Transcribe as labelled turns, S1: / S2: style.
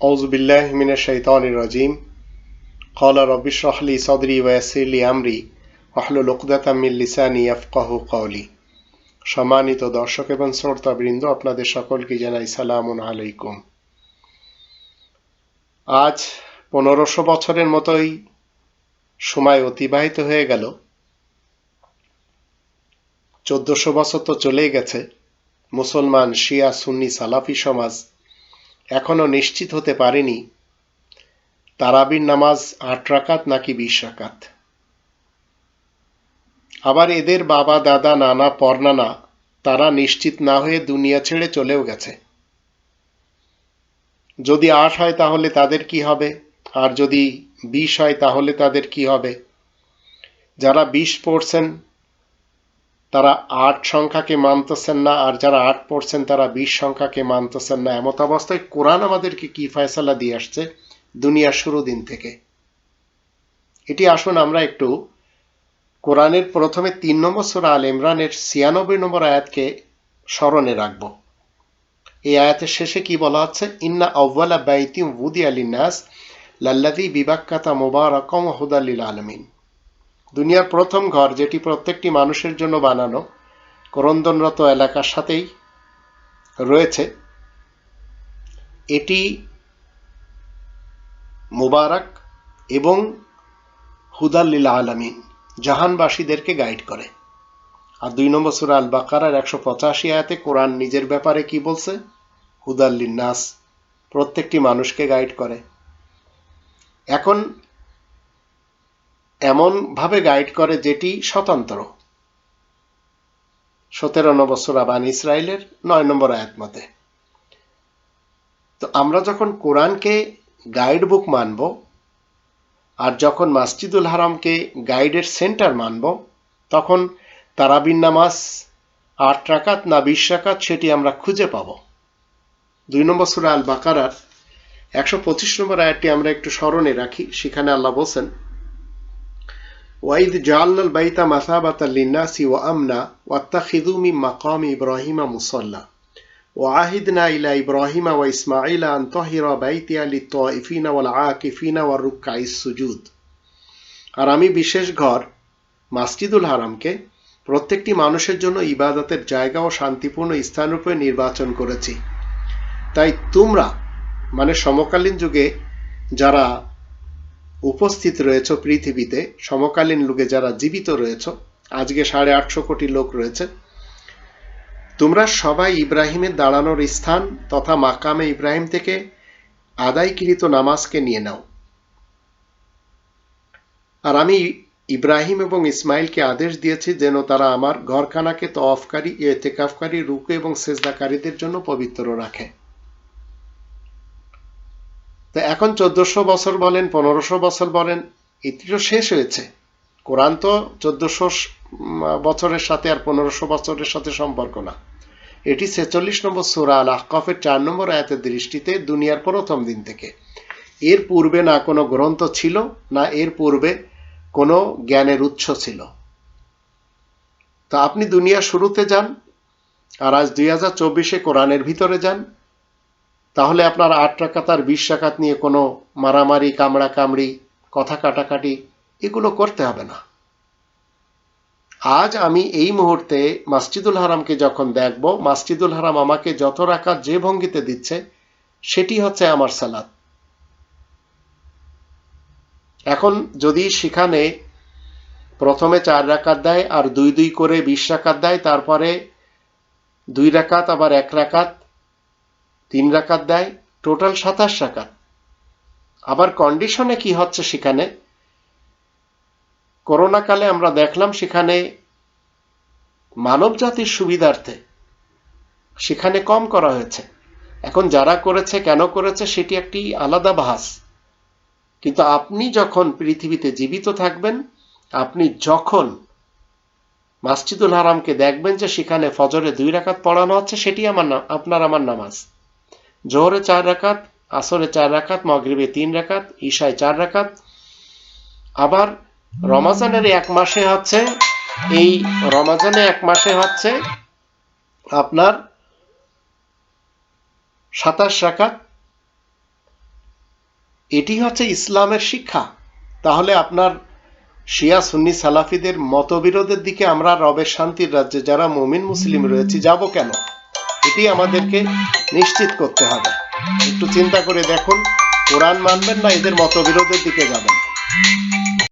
S1: أعوذ بالله من الشيطان الرجيم قال رب اشرح لي صدري ويسر لي أمري واحلل عقدة من লিসানি يفقه قولي সম্মানিত দর্শক এবং শ্রোতাবৃন্দ আপনাদের সকলকে জানাই সালামুন আলাইকুম আজ পনেরোশো বছরের মতোই সময় অতিবাহিত হয়ে গেল চোদ্দশো বছর তো চলেই গেছে মুসলমান শিয়া সুন্নি সালাফি সমাজ এখনও নিশ্চিত হতে পারেনি। তারাবির নামাজ আট রাকাত নাকি বিশ রাকাত। আবার এদের বাবা, দাদা, নানা, পরনানা, তারা নিশ্চিত না হয়ে দুনিয়া ছেড়ে চলেও গেছে। যদি আট হয় তাহলে তাদের কি হবে? আর যদি বিষ হয় তাহলে তাদের কি হবে? যারা বিষ পড়ছেন তারা আট সংখ্যাকে মানতেছেন না, আর যারা আট পড়ছেন তারা বিশ সংখ্যাকে মানতেছেন না। এমত অবস্থায় কোরআন আমাদেরকে কি ফয়সালা দিয়ে আসছে? দুনিয়ার শুরু দিন থেকে। এটি আসুন আমরা একটু কোরআনের প্রথমে তিন নম্বর সুরা আল ইমরানের ছিয়ানব্বই নম্বর আয়াতকে স্মরণে রাখব। এই আয়াতের শেষে কি বলা হচ্ছে? ইন্না আউ্বালা বাইতি উদি আলী নাস লাল্লাদি বিবাক্কাতা মোবারকম হুদাল্লিল আলমিন দুনিয়ার প্রথম ঘর যেটি প্রত্যেকটি মানুষের জন্য বানানো, করন্দনরত এলাকার সাথেই রয়েছে, এটি মুবারক এবং হুদাল্লিল আলমিন, জাহানবাসীদেরকে গাইড করে। আর দুই নম্বর সুরা আল বাকারার একশো পঁচাশি আয়াতে কোরআন নিজের ব্যাপারে কি বলছে? হুদাল্লিন নাস, প্রত্যেকটি মানুষকে গাইড করে। এখন এমনভাবে গাইড করে যেটি স্বতন্ত্র। সতেরো নম্বর সুরা বান ইসরায়েলের নয় নম্বর আয়াত মতে। তো আমরা যখন কোরআনকে গাইড বুক মানব, আর যখন মাসজিদুল হারামকে গাইডের সেন্টার মানব, তখন তারাবিন নামাজ, আট রাকাত না বিশ রাকাত সেটি আমরা খুঁজে পাব। দুই নম্বর সুরা আল বাকারার একশো পঁচিশ নম্বর আয়াতটি আমরা একটু স্মরণে রাখি, সেখানে আল্লাহ বলছেন ওয়াইদ জাল্লাল বাইতা মাসাবাতা লিন্নাসি ওয়া আমনা ওয়াত্তাখিদু মিন মাকাম ইব্রাহিমা মুসাল্লা وعهدنا إلى إبراهيم وإسماعيل أن طهر بيتي للطائفين والعاكفين والركع السجود আর আমি বিশেষ ঘর মাসজিদুল হারামকে প্রত্যেকটি মানুষের জন্য ইবাদতের জায়গা ও শান্তিপূর্ণ স্থানরূপে নির্বাচন করেছি তাই তোমরা মানে সমকালীন যুগে যারা উপস্থিত রয়েছ পৃথিবীতে, সমকালীন যুগে যারা জীবিত রয়েছ, আজকে সাড়ে আটশো কোটি লোক রয়েছে। তোমরা সবাই ইব্রাহিমের দাঁড়ানোর স্থান তথা মাকামে ইব্রাহিম থেকে আদায়কৃত নামাজকে নিয়ে নাও। আর আমি ইব্রাহিম এবং ইসমাইলকে আদেশ দিয়েছি যেন তারা আমার ঘরখানাকে তফকারী এতেকাফকারী রুকু এবং সেজদাকারীদের জন্য পবিত্র রাখে। তো এখন চোদ্দশো বছর বলেন, পনেরোশো বছর বলেন এটি তো শেষ হয়েছে। কোরআন তো চোদ্দশো বছরের সাথে আর পনেরোশো বছরের সাথে সম্পর্ক না। এটি ছেচল্লিশ নম্বর সুরা আল আহকফের চার নম্বর আয়াতের দৃষ্টিতে দুনিয়ার প্রথম দিন থেকে। এর পূর্বে না কোনো গ্রন্থ ছিল, না এর পূর্বে কোনো জ্ঞানের উৎস ছিল। তা আপনি দুনিয়ার শুরুতে যান, আর আজ দুই হাজার চব্বিশে কোরআনের ভিতরে যান তাহলে আপনার আট টাকাত আর বিশ টাকাত নিয়ে কোনো মারামারি কামড়া কামড়ি কথা কাটাকাটি এগুলো করতে হবে না। আজ আমি এই মুহূর্তে মাসজিদুল হারামকে যখন দেখব, মাসজিদুল হারাম আমাকে যত রাকাত যে ভঙ্গিতে দিচ্ছে, সেটি হচ্ছে আমার সালাদ এখন যদি সেখানে প্রথমে চার রাকাত দেয় আর দুই দুই করে বিশ রাকাত দেয়, তারপরে দুই রাকাত, আবার এক রাকাত তিন রাকাত দেয়, টোটাল সাতাশ রাকাত। আবার কন্ডিশনে কি হচ্ছে সেখানে? করোনাকালে আমরা দেখলাম সেখানে মানব জাতির সুবিধার্থে সেখানে কম করা হয়েছে। এখন যারা করেছে, কেন করেছে, সেটি একটি আলাদা বাহাস। কিন্তু আপনি যখন পৃথিবীতে জীবিত থাকবেন, আপনি যখন মাসজিদুল হারামকে দেখবেন যে সেখানে ফজরে দুই রাকাত পড়ানো হচ্ছে, সেটি আমার আপনার আমার নামাজ। জোহরে চার রাকাত, আসরে চার রাকাত, মগরিবে তিন রাকাত, ঈশায় চার রাকাত। আবার রমাজানের এক মাসে হচ্ছে, এই রমাজানে এক মাসে হচ্ছে আপনার সাতাশ রাকাত। এটি হচ্ছে ইসলামের শিক্ষা। তাহলে আপনার শিয়া সুন্নি সালাফিদের মতবিরোধের দিকে আমরা রবের শান্তির রাজ্যে, যারা মুমিন, মুসলিম রয়েছি, যাব কেন? এটি আমাদেরকে নিশ্চিত করতে হবে। একটু চিন্তা করে দেখুন, কোরআন মানবেন না, এদের মতবিরোধের দিকে যাবেন।